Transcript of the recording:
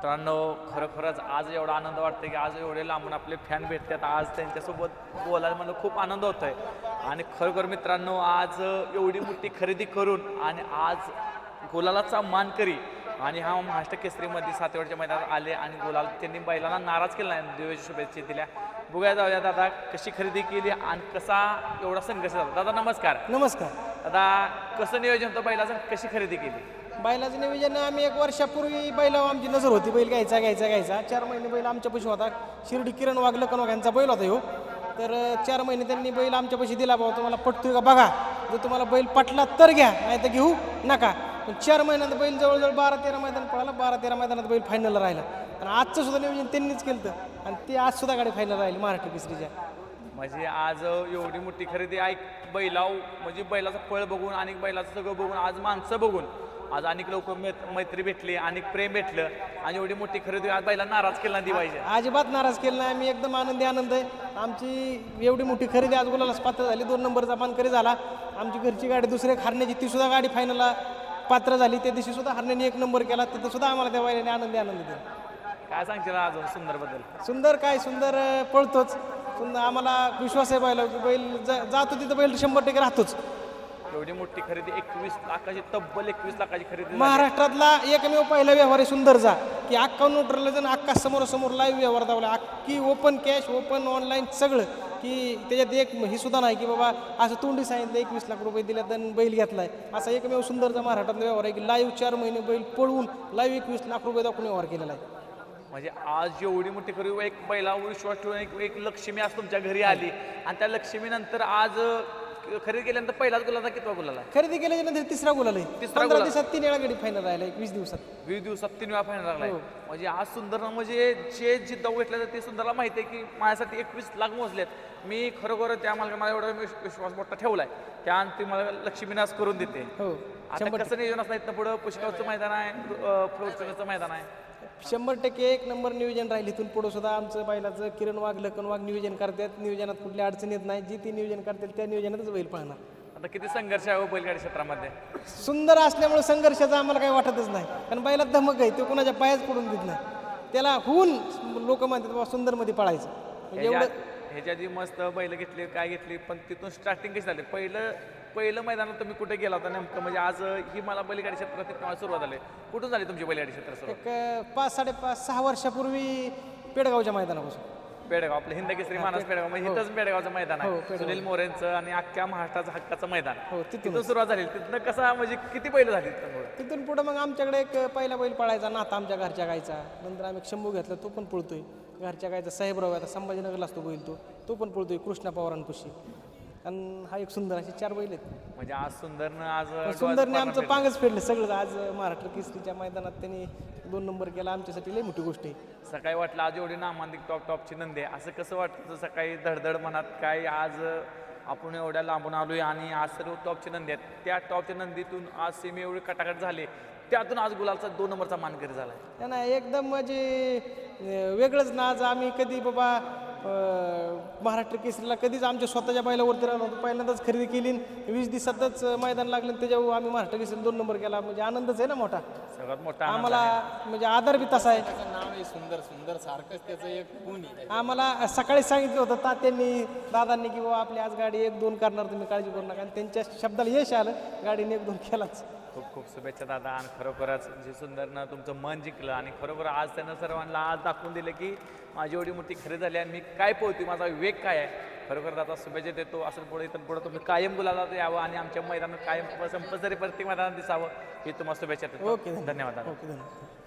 मित्रांनो खरोखरच आज एवढा आनंद वाटतो की आज एवढे लांबून आपले फॅन भेटतात. आज त्यांच्यासोबत बोलायला मला खूप आनंद होत आहे आणि खरोखर मित्रांनो आज एवढी मोठी खरेदी करून आणि आज गुलालाचा मानकरी आणि हा महाराष्ट्र केसरीमध्ये सातेवाडच्या मैदानात आले आणि गुलाल त्यांनी बैलांना नाराज केला नाही. देवाच्या शुभेच्छा दिल्या. बघूया जाऊया दादा कशी खरेदी केली आणि कसा एवढा संघर्ष झाला. दादा नमस्कार. नमस्कार. दादा कसं नियोजन होतं बैलाचं कशी खरेदी केली? बैलाचं नियोजन आम्ही एक वर्षापूर्वी बैलावर आमची नजर होती बैल घ्यायचा घ्यायचा घ्यायचा. चार महिने बैल आमच्यापाशी होता. शिर्डी किरण वागलं कनोक यांचा बैल होता ह्यो. तर चार महिने त्यांनी बैल आमच्यापाशी दिला बाबा तुम्हाला पटतोय का? बघा. जर तुम्हाला बैल पटला तर घ्या नाही तर घेऊ नका. पण चार महिन्यात बैल जवळजवळ बारा तेरा मैदान पळाला. बारा तेरा मैदानात बैल फायनलला राहिला. आणि आजचं सुद्धा नियोजन त्यांनीच केलं तर आणि ते आज सुद्धा गाडी फायनल राहिली महाराष्ट्र केसरीच्या म्हणजे आज एवढी मोठी खरेदी. ऐक बैलाव म्हणजे बैलाचं फळ बघून आणि बैलाचं सगळं बघून आज माणसं बघून आज अनेक लोक मैत्री भेटली अनेक प्रेम भेटलं आणि एवढी मोठी खरेदी आज बैला नाराज केला नाही पाहिजे अजिबात नाराज केलं नाही आम्ही एकदम आनंदी आनंद आहे. आमची एवढी मोठी खरेदी आज गुलालाच पात्र झाली दोन नंबरचा मानकरी झाला. आमची घरची गाडी दुसरी एक हरण्याची ती सुद्धा गाडी फायनलला पात्र झाली. त्या दिवशी सुद्धा हरण्याने एक नंबर केला तिथं सुद्धा आम्हाला त्या बैलाने आनंदी आनंद दिला. काय सांगशील अजून सुंदरबद्दल? सुंदर काय सुंदर पळतोच. सुंदर आम्हाला विश्वास आहे बैला बैल ज- जातो तिथं बैल शंभर टक्के राहतोच. एवढी मोठी खरेदी एकवीस लाखाची तब्बल एकवीस लाखाची खरेदी. महाराष्ट्रातला एकमेव पहिला व्यवहार आहे सुंदरचा की अख्खा नोटरला जण अख्खा समोर समोर लाईव्ह व्यवहार दावला अख्खी ओपन कॅश ओपन ऑनलाईन सगळं. की त्याच्यात एक ही सुद्धा नाही की बाबा असं तोंडी सांगितलं एकवीस लाख रुपये दिल्यात आणि बैल घेतलाय. असा एकमेव सुंदरचा महाराष्ट्रातला व्यवहार आहे की लाईव्ह चार महिने बैल पळवून लाईव्ह एकवीस लाख रुपये दाखवून व्यवहार केलेला आहे. म्हणजे आज एवढी मोठी खरेदी एक बैलावर विश्वास ठेवून एक एक लक्ष्मी आज तुमच्या घरी आली. आणि त्या लक्ष्मीनंतर आज खरेदी केल्यानंतर पहिलाच गुलाचा कितवा गुलाला खरेदी केल्याच्यानंतर तिसरा गुलाल आहे. तिसरा पंधरा गुलाल. दिवसात तीन वेळा गाडी फायनल राहिला एक वीस दिवसात. वीस दिवसात तीन वेळा फायनल लागलाय हो. म्हणजे आज सुंदर म्हणजे जे जिद्द घेतलं जातं ते सुंदरला माहिती आहे की माझ्यासाठी एकवीस लाख मोजलेत. मी खरोखर त्या मला मला एवढा विश- विश्वास मोठा ठेवलाय. त्या ती मला लक्ष्मीनाच करून देते. हो आता कसं नियोजन असणार इथनं पुढं पुष्कळचं मैदान आहे फॉर्च्युनरचं मैदान आहे. शंभर टक्के एक नंबर नियोजन राहील. इथून पुढे सुद्धा आमचं बैलाचं किरण वाघ लखन वाघ नियोजन करतात. नियोजनात कुठली अडचण येत नाही. जी ती नियोजन करतील त्या नियोजनातच बैल पाहणार आता किती संघर्ष आहे हो बैलगाडी क्षेत्रामध्ये? सुंदर असल्यामुळे संघर्षाचं आम्हाला काही वाटतच नाही. कारण बैलात धमक आहे तो कोणाच्या पायाच पडून देत नाही. त्याला होऊन लोक म्हणतात बाबा सुंदरमध्ये पळायचं. म्हणजे ह्याच्या एवढं ह्याच्या आधी मस्त बैल घेतली काय घेतली पण तिथून स्टार्टिंग कशी झाली? पहिलं पहिलं मैदानात तुम्ही कुठे गेला होता नेमकं? म्हणजे आज ही मला बैलगाडी क्षेत्रात मला सुरुवात झाली. कुठून झाली तुमची बैलगाडी क्षेत्र सुरुवात? एक अं, पाच साडेपाच सहा वर्षापूर्वी पेडगावच्या मैदानापासून. पेडगाव आपलं हिंद केसरी मानस पेडगाव म्हणजे इथंच पेडगावचं मैदान हो, आहे पेडगाव. सुनील मोरेंचं आणि अख्ख्या महाराष्ट्राचं हक्काचं मैदान. हो तिथून. तिथून सुरुवात झाली. तिथनं कसा म्हणजे किती बैल झाली तिथनं? पुढं? तिथून पुढं मग आमच्याकडे एक पहिला बैल पळायचा नाता आमच्या घरच्या गायचा नंतर आम्ही एक शंभू घेतला तो पण पळतोय. घरच्या गायचा साहेबराव आता संभाजीनगरला असतो बैल तो. तो पण पळतोय कृष्णा पवारांपाशी. आणि हा एक सुंदर असे चार बैल आहेत. म्हणजे आज सुंदरनं आज सुंदरने आमचं पांगच फेडलं सगळं. आज महाराष्ट्र केसरीच्या मैदानात त्यांनी दोन नंबर केला. आमच्यासाठी लई मोठी गोष्ट आहे. सकाळी वाटलं आज एवढी नामांतिक टॉप टॉपची नंदी आहे. असं कसं वाटतं सकाळी धडधड मनात? काय आज आपण एवढ्या लांबून आलोय आणि आज सर्व टॉपची नंदी आहेत. त्या टॉपच्या नंदीतून आज सेमी एवढी कटाकट झाली. त्यातून आज गुलालचा दोन नंबरचा मानकरी झाला त्या ना एकदम म्हणजे वेगळंच ना. आज आम्ही कधी बाबा महाराष्ट्र केसरीला कधीच आमच्या स्वतःच्या बैलावरती राहिलो होतो पहिल्यांदाच खरेदी केली वीस दिवसातच मैदान लागलं त्याच्यावर आम्ही महाराष्ट्र केसरी दोन नंबर केला. म्हणजे आनंदच आहे ना मोठा? सर्वात मोठा आम्हाला म्हणजे आधार बी तसा आहे. नाव आहे सुंदर सुंदर सारखंच त्याचं एक गुण आहे. आम्हाला सकाळी सांगितलं होतं तात्यांनी दादांनी की बाबा आपली आज गाडी एक दोन करणार तुम्ही काळजी करू नका. आणि त्यांच्या शब्दाला यश आलं गाडीने एक दोन केलाच. खूप खूप शुभेच्छा दादा आणि खरोखरच जे सुंदरनं तुमचं मन जिंकलं आणि खरोखर आज त्यानं सर्वांना आज दाखवून दिलं की माझी एवढी मोठी खरेदी झाली आणि मी काय पोहते माझा विवेक काय आहे? खरोखर दादा शुभेच्छा देतो. असं पुढे इथं पुढे तुम्ही कायम गुलाला यावं आणि आमच्या मैदानात कायम संपसरी प्रत्येक मैदानात दिसावं ही तुम्हाला शुभेच्छा देतो. ओके धन्यवाद दादा. ओके धन्यवाद.